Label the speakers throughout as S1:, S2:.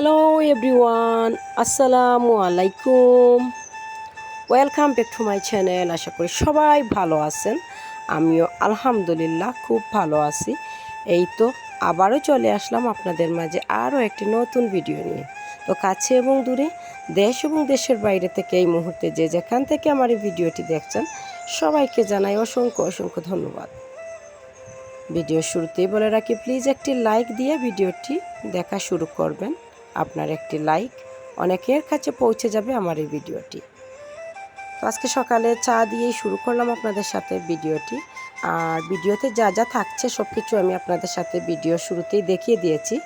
S1: Hello everyone, আসসালামু আলাইকুম। Welcome back to my channel, আশা করি সবাই ভালো আছেন। আমিও আলহামদুলিল্লাহ খুব ভালো আছি। এই তো আবারও চলে আসলাম আপনাদের মাঝে আরও একটি নতুন ভিডিও নিয়ে। তো কাছে এবং দূরে, দেশ এবং দেশের বাইরে থেকে এই মুহূর্তে যে যেখান থেকে আমার এই ভিডিওটি দেখছেন, সবাইকে জানাই অসংখ্য অসংখ্য ধন্যবাদ। ভিডিও শুরুতেই বলে রাখি প্লিজ একটি লাইক দিয়ে ভিডিওটি দেখা শুরু করবেন। আপনার একটি লাইক অনেকের কাছে পৌঁছে যাবে আমার এই ভিডিওটি। তো আজকে সকালে চা দিয়েই শুরু করলাম আপনাদের সাথে ভিডিওটি। আর ভিডিওতে যা যা থাকছে সব কিছু আমি আপনাদের সাথে ভিডিও শুরুতেই দেখিয়ে দিয়েছি।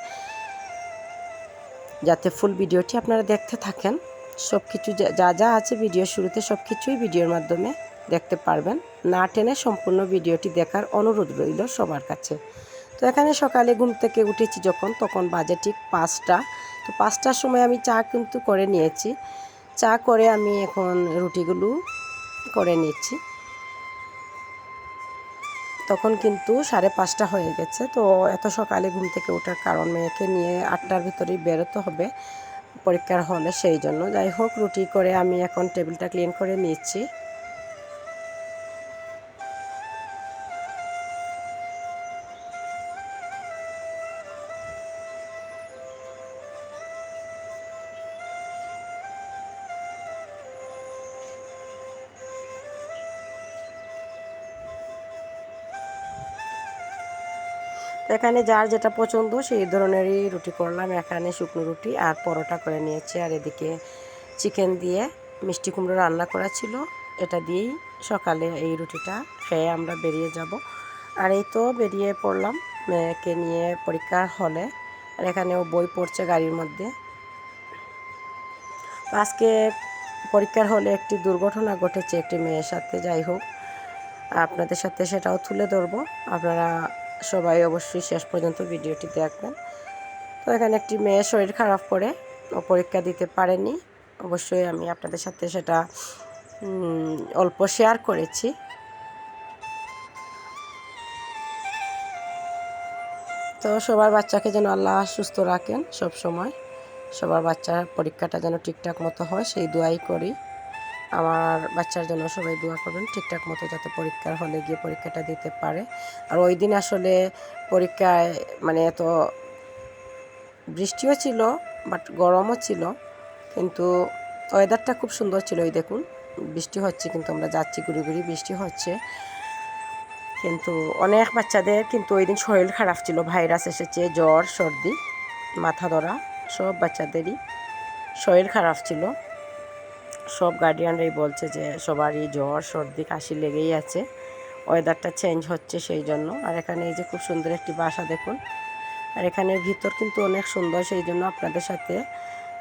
S1: যাতে ফুল ভিডিওটি আপনারা দেখতে থাকেন। সব কিছু যা যা আছে ভিডিও শুরুতে সব কিছুই ভিডিওর মাধ্যমে দেখতে পারবেন। না টেনে সম্পূর্ণ ভিডিওটি দেখার অনুরোধ রইল সবার কাছে। তো এখানে সকালে ঘুম থেকে উঠেছি যখন, তখন বাজে ঠিক পাঁচটা। তো পাঁচটার সময় আমি চা কিন্তু করে নিয়েছি। চা করে আমি এখন রুটিগুলো করে নিচ্ছি। তখন কিন্তু সাড়ে পাঁচটা হয়ে গেছে। তো এত সকালে ঘুম থেকে ওঠার কারণ মেয়েকে নিয়ে আটটার ভিতরেই বেরোতে হবে পরীক্ষার হলে, সেই জন্য। যাই হোক, রুটি করে আমি এখন টেবিলটা ক্লিন করে নিচ্ছি। এখানে যার যেটা পছন্দ, সেই ধরনেরই রুটি করলাম। এখানে শুকনো রুটি আর পরোটা করে নিয়েছি। আর এদিকে চিকেন দিয়ে মিষ্টি কুমড়ো রান্না করা ছিল। এটা দিয়েই সকালে এই রুটিটা খেয়ে আমরা বেরিয়ে যাব। আর এই তো বেরিয়ে পড়লাম মেয়েকে নিয়ে পরীক্ষার হলে। আর এখানেও বই পড়ছে গাড়ির মধ্যে। আজকে পরীক্ষার হলে একটি দুর্ঘটনা ঘটেছে একটি মেয়ের সাথে। যাই হোক, আপনাদের সাথে সেটাও তুলে ধরবো। আপনারা সবাই অবশ্যই শেষ পর্যন্ত ভিডিওটি দেখবেন। তো এখানে একটি মেয়ে শরীর খারাপ করে ও পরীক্ষা দিতে পারেনি। অবশ্যই আমি আপনাদের সাথে সেটা অল্প শেয়ার করেছি। তো সবার বাচ্চাকে যেন আল্লাহ সুস্থ রাখেন সব সময় সবার বাচ্চার পরীক্ষাটা যেন ঠিকঠাক মতো হয়, সেই দোয়াই করি। আমার বাচ্চার জন্য সবাই দোয়া করবেন, ঠিকঠাক মতো যাতে পরীক্ষার হলে গিয়ে পরীক্ষাটা দিতে পারে। আর ওই দিন আসলে পরীক্ষায় মানে এত বৃষ্টিও ছিল, বাট গরমও ছিল, কিন্তু ওয়েদারটা খুব সুন্দর ছিল ওই দেখুন। বৃষ্টি হচ্ছে, কিন্তু আমরা যাচ্ছি ঘুরি ঘুরি, বৃষ্টি হচ্ছে। কিন্তু অনেক বাচ্চাদের কিন্তু ওই দিন শরীর খারাপ ছিল, ভাইরাস এসেছে, জ্বর, সর্দি, মাথা ধরা, সব বাচ্চাদেরই শরীর খারাপ ছিল। সব গার্ডিয়ানরাই বলছে যে সবারই জ্বর, সর্দি, কাশি লেগেই আছে। ওয়েদারটা চেঞ্জ হচ্ছে সেই জন্য। আর এখানে এই যে খুব সুন্দর একটি বাসা দেখুন। আর এখানে ভিতর কিন্তু অনেক সুন্দর, সেই জন্য আপনাদের সাথে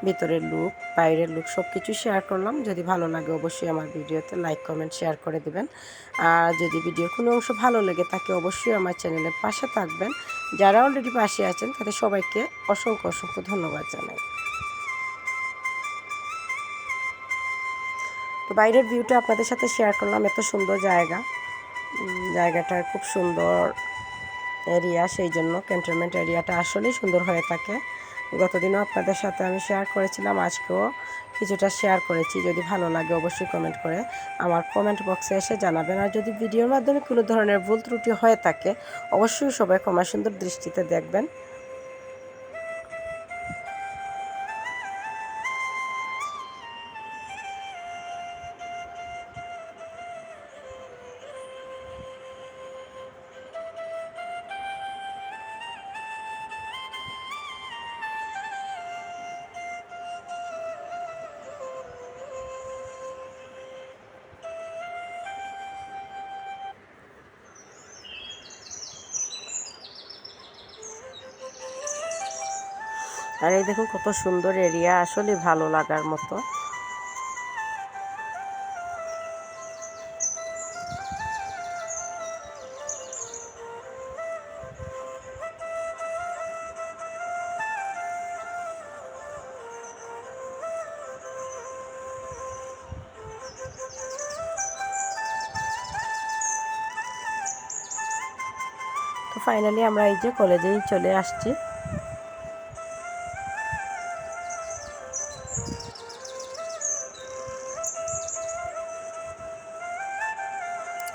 S1: ভিতরের লুক বাইরের লুক সব কিছু শেয়ার করলাম। যদি ভালো লাগে অবশ্যই আমার ভিডিওতে লাইক কমেন্ট শেয়ার করে দেবেন। আর যদি ভিডিও কোনো অংশ ভালো লাগে তাকে অবশ্যই আমার চ্যানেলের পাশে থাকবেন। যারা অলরেডি পাশে আছেন, তাদের সবাইকে অসংখ্য অসংখ্য ধন্যবাদ জানাই। তো বাইরের ভিউটা আপনাদের সাথে শেয়ার করলাম, এত সুন্দর জায়গা। জায়গাটা খুব সুন্দর এরিয়া সেই জন্য ক্যান্টনমেন্ট এরিয়াটা আসলেই সুন্দর হয়ে থাকে। গতদিনও আপনাদের সাথে আমি শেয়ার করেছিলাম, আজকেও কিছুটা শেয়ার করেছি। যদি ভালো লাগে অবশ্যই কমেন্ট করে আমার কমেন্ট বক্সে এসে জানাবেন। আর যদি ভিডিওর মাধ্যমে কোনো ধরনের ভুল ত্রুটি হয়ে থাকে, অবশ্যই সবাই ক্ষমা সুন্দর দৃষ্টিতে দেখবেন। আর এই দেখুন কত সুন্দর এরিয়া, আসলে ভালো লাগার মতো। তো ফাইনালি আমরা এই যে কলেজেই চলে আসছি।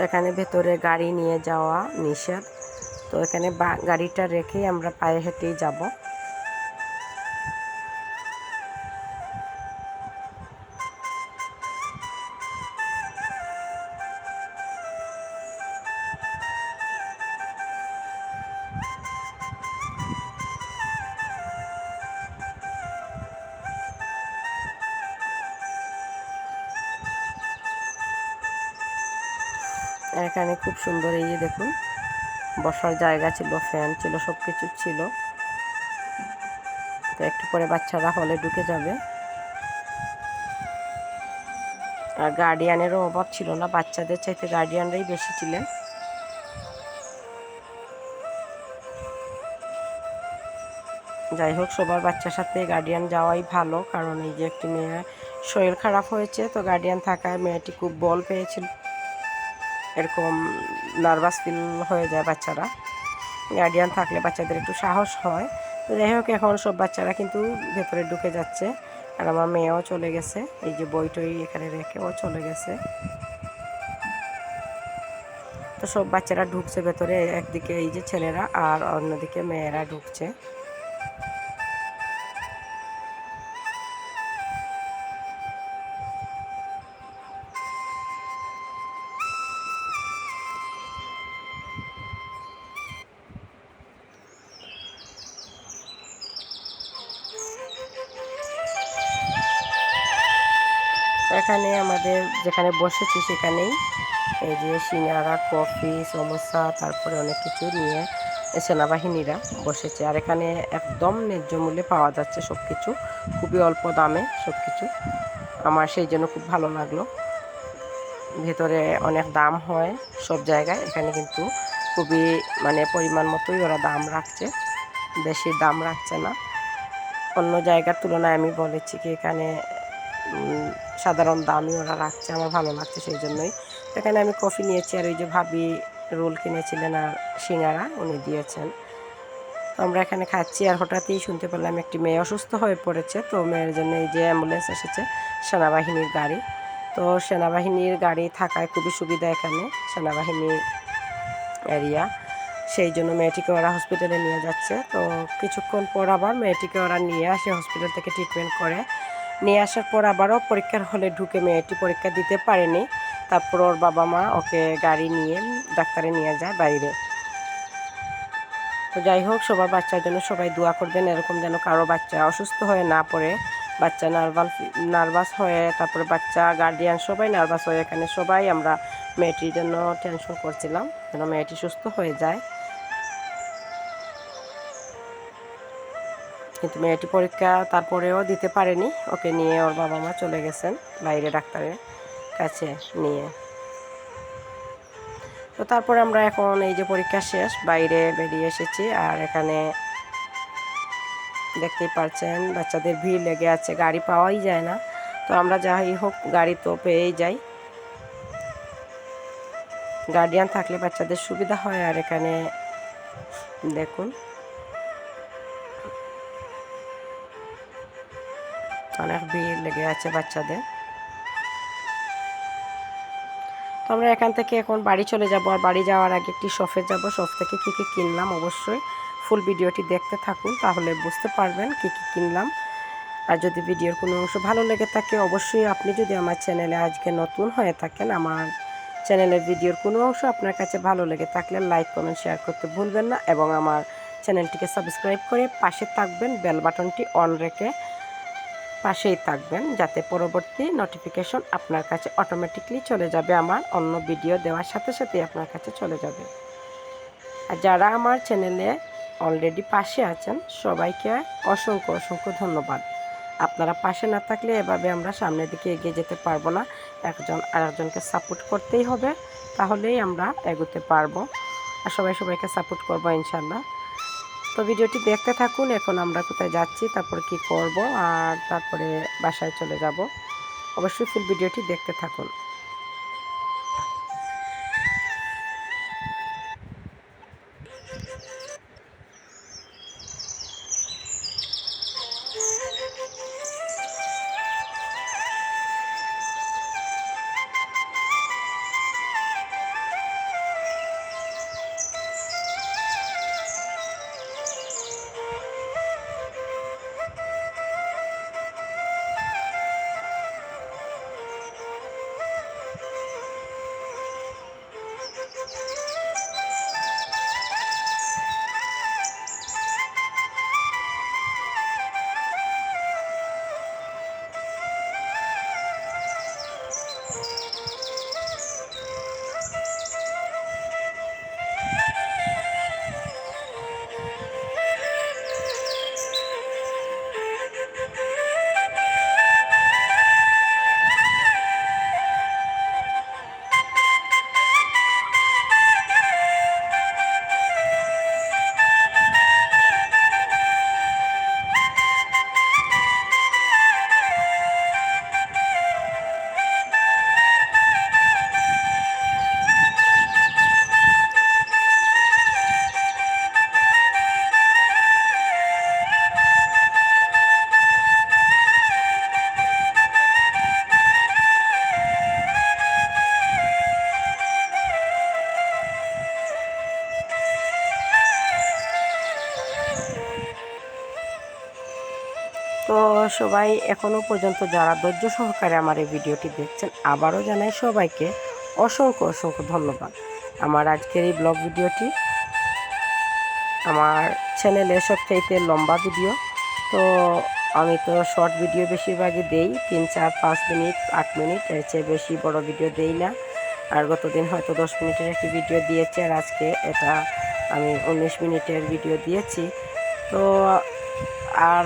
S1: এখানে ভেতরে গাড়ি নিয়ে যাওয়া নিষেধ। তো এখানে গাড়িটা রেখেই আমরা পায়ে হেঁটেই যাব। সুন্দর এই যে দেখুন, বসার জায়গা ছিল ফ্যান ছিল সব কিছু ছিল। তো একটু পরে বাচ্চারা হলে ঢুকে যাবে। আর গার্ডিয়ানেরও অভাব ছিল না, বাচ্চাদের চাইতে গার্ডিয়ানরাই বেশি ছিলেন। যাই হোক, সবার বাচ্চার সাথে গার্ডিয়ান যাওয়াই ভালো, কারণ এই যে একটি মেয়ে শরীর খারাপ হয়েছে, তো গার্ডিয়ান থাকায় মেয়েটি খুব বল পেয়েছিল। এরকম নার্ভাস ফিল হয়ে যায় বাচ্চারা। গার্ডিয়ান থাকলে বাচ্চাদের একটু সাহস হয়। তো যাই হোক, এখন সব বাচ্চারা কিন্তু ভেতরে ঢুকে যাচ্ছে। আর আমার মেয়েও চলে গেছে। এই যে বই টই এখানে রেখে ও চলে গেছে। তো সব বাচ্চারা ঢুকছে ভেতরে, একদিকে এই যে ছেলেরা আর অন্যদিকে মেয়েরা ঢুকছে। আমাদের যেখানে বসেছি সেখানেই এই যে সিঙ্গারা, কফি, সমোসা, তারপরে অনেক কিছু নিয়ে সেনাবাহিনীরা বসেছে। আর এখানে একদম ন্যায্য মূল্যে পাওয়া যাচ্ছে সব কিছু খুবই অল্প দামে সব কিছু আমার সেই জন্য খুব ভালো লাগল। ভেতরে অনেক দাম হয় সব জায়গায়। এখানে কিন্তু খুবই মানে পরিমাণ মতোই ওরা দাম রাখছে। বেশি দাম রাখছে না। অন্য জায়গার তুলনায় আমি বলেছি কি এখানে সাধারণ দামই ওরা রাখছে, আমার ভালো লাগছে সেই জন্যই। এখানে আমি কফি নিয়েছি আর ওই যে ভাবি রোল কিনেছিলেন আর সিঙ্গারা, উনি দিয়েছেন। তো আমরা এখানে খাচ্ছি আর হঠাৎই শুনতে পেলাম একটি মেয়ে অসুস্থ হয়ে পড়েছে, তো মেয়ের জন্য এই যে অ্যাম্বুলেন্স এসেছে, সেনাবাহিনীর গাড়ি। তো সেনাবাহিনীর গাড়ি থাকায় খুবই সুবিধা এখানে, সেনাবাহিনী এরিয়া। সেই জন্য মেয়েটিকে ওরা হসপিটালে নিয়ে যাচ্ছে। তো কিছুক্ষণ পর আবার মেয়েটিকে ওরা নিয়ে আসে হসপিটাল থেকে ট্রিটমেন্ট করে। নিয়ে আসার পর আবারও পরীক্ষার হলে ঢুকে মেয়েটি পরীক্ষা দিতে পারেনি। তারপর ওর বাবা মা ওকে গাড়ি নিয়ে ডাক্তারে নিয়ে যায় বাইরে। তো যাই হোক, সবার বাচ্চার জন্য সবাই দোয়া করবেন, এরকম যেন কারও বাচ্চা অসুস্থ হয়ে না পড়ে, বাচ্চা নার্ভাস নার্ভাস হয়ে, তারপরে বাচ্চা গার্ডিয়ান সবাই নার্ভাস হয়ে, এখানে সবাই আমরা মেয়েটির জন্য টেনশন করছিলাম, যেন মেয়েটি সুস্থ হয়ে যায়। কিন্তু মেয়েটি পরীক্ষা তারপরেও দিতে পারেনি। ওকে নিয়ে ওর বাবা মা চলে গেছেন বাইরে ডাক্তারের কাছে নিয়ে। তো তারপর আমরা এখন এই যে পরীক্ষা শেষ, বাইরে বেরিয়ে এসেছি আর এখানে দেখতেই পারছেন, বাচ্চাদের ভিড় লেগে আছে, গাড়ি পাওয়াই যায় না। তো আমরা যাই হোক, গাড়ি তো পেয়েই যাই। গার্ডিয়ান থাকলে বাচ্চাদের সুবিধা হয় আর এখানে দেখুন। অনেক ভিড় লেগে আছে বাচ্চাদের। তো আমরা এখান থেকে এখন বাড়ি চলে যাব আর বাড়ি যাওয়ার আগে একটি শপে যাব। শপ থেকে কী কী কিনলাম অবশ্যই ফুল ভিডিওটি দেখতে থাকুন তাহলে বুঝতে পারবেন কী কী কিনলাম। আর যদি ভিডিওর কোনো অংশ ভালো লেগে থাকে অবশ্যই আপনি যদি আমার চ্যানেলে আজকে নতুন হয়ে থাকেন আমার চ্যানেলের ভিডিওর কোনো অংশ আপনার কাছে ভালো লেগে থাকলে লাইক, কমেন্ট, শেয়ার করতে ভুলবেন না এবং আমার চ্যানেলটিকে সাবস্ক্রাইব করে পাশে থাকবেন, বেল বাটনটি অন রেখে পাশেই থাকবেন যাতে পরবর্তী নোটিফিকেশন আপনার কাছে অটোমেটিকলি চলে যাবে, আমার অন্য ভিডিও দেওয়ার সাথে সাথেই আপনার কাছে চলে যাবে। আর যারা আমার চ্যানেলে অলরেডি পাশে আছেন, সবাইকে অসংখ্য অসংখ্য ধন্যবাদ। আপনারা পাশে না থাকলে এভাবে আমরা সামনের দিকে এগিয়ে যেতে পারব না। একজন আরেকজনকে সাপোর্ট করতেই হবে, তাহলেই আমরা এগোতে পারব। আর সবাই সবাইকে সাপোর্ট করব ইনশাল্লাহ তো ভিডিওটি দেখতে থাকুন, এখন আমরা কোথায় যাচ্ছি, তারপর কি করব, আর তারপরে বাসায় চলে যাব। অবশ্যই ফুল ভিডিওটি দেখতে থাকুন। সবাই এখনও পর্যন্ত যারা ধৈর্য সহকারে আমার এই ভিডিওটি দেখছেন, আবারও জানাই সবাইকে অসংখ্য অসংখ্য ধন্যবাদ। আমার আজকের এই ব্লগ ভিডিওটি আমার চ্যানেলে সবচাইতে লম্বা ভিডিও। তো আমি তো শর্ট ভিডিও বেশিরভাগই দেই, তিন, চার, পাঁচ মিনিট, আট মিনিট, এর চেয়ে বেশি বড় ভিডিও দেই না। আর গতদিন হয়তো দশ মিনিটের একটি ভিডিও দিয়েছি, আর আজকে এটা আমি উনিশ মিনিটের ভিডিও দিয়েছি। তো আর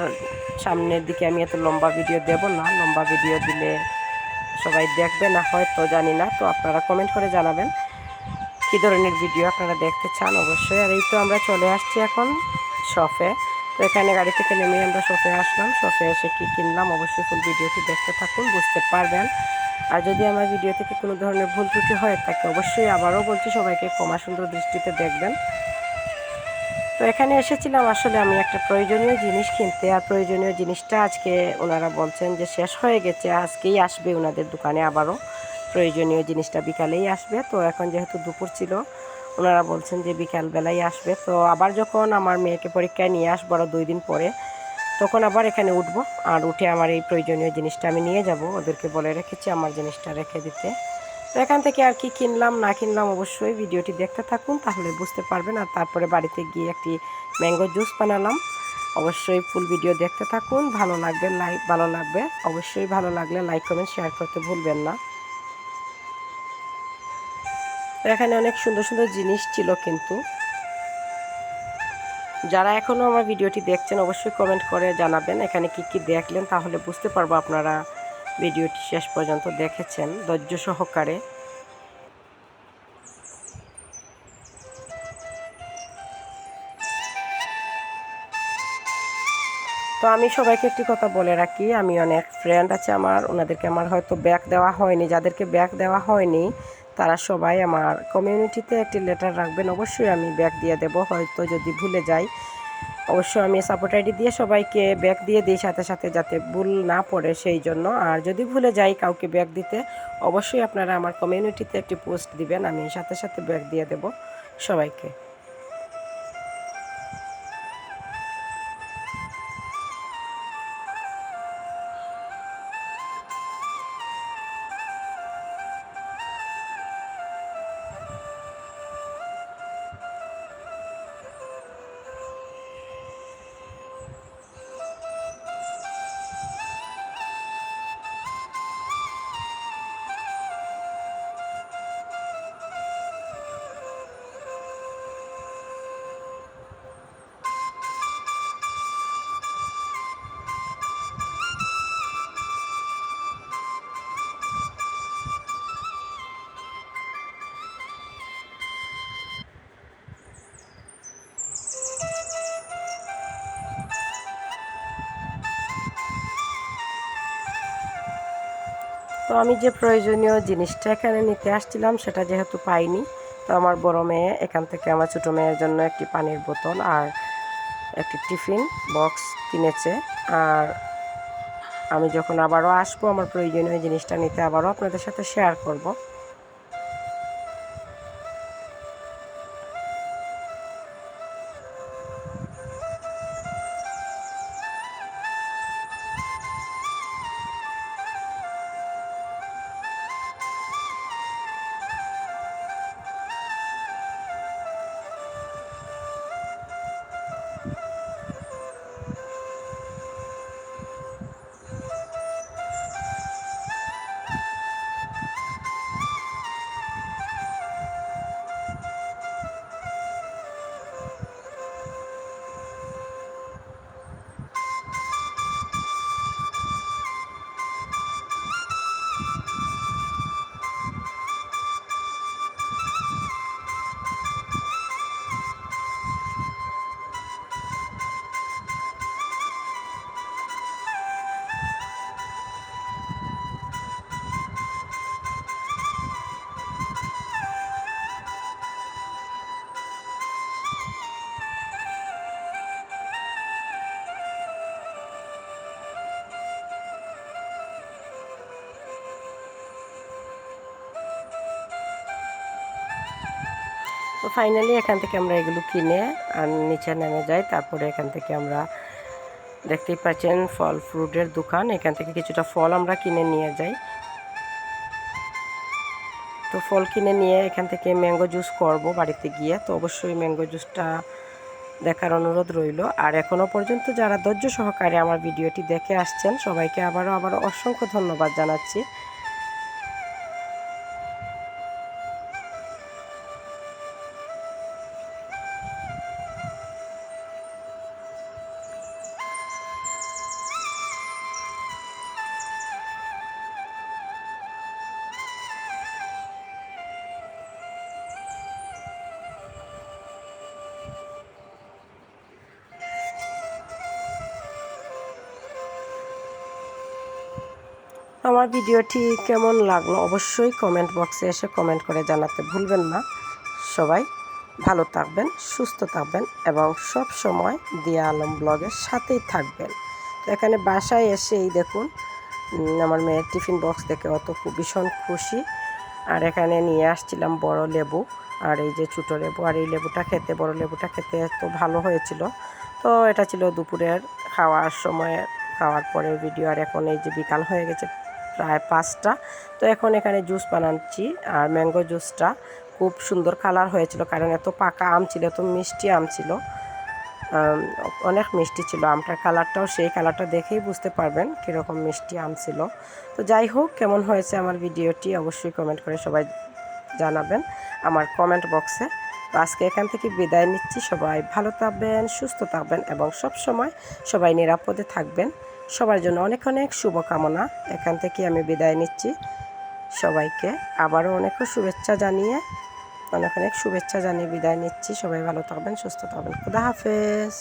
S1: সামনের দিকে আমি এত লম্বা ভিডিও দেব না। লম্বা ভিডিও দিলে সবাই দেখবে না, হয়তো জানি না। তো আপনারা কমেন্ট করে জানাবেন কী ধরনের ভিডিও আপনারা দেখতে চান। অবশ্যই। আর এই তো আমরা চলে আসছি এখন শপে তো এখানে গাড়ি থেকে নেমে আমরা শপে আসলাম। শপে এসে কী কিনলাম? অবশ্যই ফুল ভিডিওটি দেখতে থাকুন, বুঝতে পারবেন। আর যদি আমার ভিডিও থেকে কোনো ধরনের ভুল ত্রুটি হয়, তাকে অবশ্যই আবারও বলছি, সবাইকে ক্ষমা সুন্দর দৃষ্টিতে দেখবেন। তো এখানে এসেছিলাম আসলে আমি একটা প্রয়োজনীয় জিনিস কিনতে। আর প্রয়োজনীয় জিনিসটা আজকে ওনারা বলছেন যে শেষ হয়ে গেছে, আজকেই আসবে ওনাদের দোকানে আবারও। প্রয়োজনীয় জিনিসটা বিকালেই আসবে। তো এখন যেহেতু দুপুর ছিল, ওনারা বলছেন যে বিকালবেলাই আসবে। তো আবার যখন আমার মেয়েকে পরীক্ষায় নিয়ে আসব আরও দুই দিন পরে, তখন আবার এখানে উঠবো। আর উঠে আমার এই প্রয়োজনীয় জিনিসটা আমি নিয়ে যাব। ওদেরকে বলে রেখেছি আমার জিনিসটা রেখে দিতে। তো এখান থেকে আর কি কিনলাম, না কিনলাম অবশ্যই ভিডিওটি দেখতে থাকুন, তাহলে বুঝতে পারবেন। আর তারপরে বাড়িতে গিয়ে একটি ম্যাঙ্গো জুস বানালাম। অবশ্যই ফুল ভিডিও দেখতে থাকুন, ভালো লাগবে লাইক ভালো লাগবে। অবশ্যই ভালো লাগলে লাইক, কমেন্ট, শেয়ার করতে ভুলবেন না। এখানে অনেক সুন্দর সুন্দর জিনিস ছিল কিন্তু। যারা এখনও আমার ভিডিওটি দেখছেন, অবশ্যই কমেন্ট করে জানাবেন, এখানে কি কি দেখলেন, তাহলে বুঝতে পারব আপনারা ভিডিওটি শেষ পর্যন্ত দেখেছেন, ধৈর্য সহকারে। তো আমি সবাইকে একটি কথা বলে রাখি, আমি অনেক ফ্রেন্ড আছে আমার, ওনাদেরকে আমার হয়তো ব্যাক দেওয়া হয়নি, যাদেরকে ব্যাক দেওয়া হয়নি, তারা সবাই আমার কমিউনিটিতে একটি লেটার রাখবেন, অবশ্যই আমি ব্যাক দিয়ে দেব, হয়তো যদি ভুলে যাই। অবশ্যই আমি সাপোর্ট আইডি দিয়ে সবাইকে ব্যাগ দিয়ে দিই সাথে সাথে যাতে ভুল না পড়ে সেই জন্য। আর যদি ভুলে যাই কাউকে ব্যাগ দিতে, অবশ্যই আপনারা আমার কমিউনিটিতে একটি পোস্ট দিবেন, আমি সাথে সাথে ব্যাগ দিয়ে দেব সবাইকে। তো আমি যে প্রয়োজনীয় জিনিসটা এখানে নিতে আসছিলাম, সেটা যেহেতু পাইনি, তো আমার বড় মেয়ে এখান থেকে, আমার ছোটো মেয়ের জন্য একটি পানির বোতল আর একটি টিফিন বক্স কিনেছে। আর আমি যখন আবারও আসব, আমার প্রয়োজনীয় জিনিসটা নিতে আবারও আপনাদের সাথে শেয়ার করব। তো ফাইনালি এখান থেকে আমরা এগুলো কিনে আর নিচে নেমে যাই। তারপরে এখান থেকে আমরা দেখতেই পাচ্ছেন ফল ফ্রুটের দোকান। এখান থেকে কিছুটা ফল আমরা কিনে নিয়ে যাই। তো ফল কিনে নিয়ে এখান থেকে ম্যাঙ্গো জুস করব বাড়িতে গিয়ে। তো অবশ্যই ম্যাঙ্গো জুসটা দেখার অনুরোধ রইল। আর এখনও পর্যন্ত যারা ধৈর্য সহকারে আমার ভিডিওটি দেখে আসছেন, সবাইকে আবারও আবারও অসংখ্য ধন্যবাদ জানাচ্ছি। আমার ভিডিওটি কেমন লাগল অবশ্যই কমেন্ট বক্সে এসে কমেন্ট করে জানাতে ভুলবেন না। সবাই ভালো থাকবেন, সুস্থ থাকবেন এবং সব সময় দিয়া আলম ব্লগের সাথেই থাকবেন। তো এখানে বাসায় এসেই দেখুন আমার মেয়ের টিফিন বক্স দেখে অত ভীষণ খুশি। আর এখানে নিয়ে আসছিলাম বড় লেবু আর এই যে ছোটো লেবু। আর এই লেবুটা খেতে, বড় লেবুটা খেতে এত ভালো হয়েছিল। তো এটা ছিল দুপুরের খাওয়ার সময়, খাওয়ার পরে ভিডিও আর এখন এই যে বিকাল হয়ে গেছে প্রায় পাঁচটা। তো এখন এখানে জুস বানাচ্ছি আর ম্যাঙ্গো জুসটা খুব সুন্দর কালার হয়েছিল কারণ এত পাকা আম ছিল, এত মিষ্টি আম ছিল। অনেক মিষ্টি ছিল আমটার কালারটাও সেই কালারটা দেখেই বুঝতে পারবেন কীরকম মিষ্টি আম ছিল। তো যাই হোক, কেমন হয়েছে আমার ভিডিওটি অবশ্যই কমেন্ট করে সবাই জানাবেন আমার কমেন্ট বক্সে তো আজকে এখান থেকে বিদায় নিচ্ছি, সবাই ভালো থাকবেন, সুস্থ থাকবেন এবং সব সময় সবাই নিরাপদে থাকবেন। সবার জন্য অনেক অনেক শুভকামনা। এখান থেকে আমি বিদায় নিচ্ছি। সবাইকে আবারও অনেক শুভেচ্ছা জানিয়ে, অনেক অনেক শুভেচ্ছা জানিয়ে বিদায় নিচ্ছি। সবাই ভালো থাকবেন, সুস্থ থাকবেন। খুদা হাফেজ।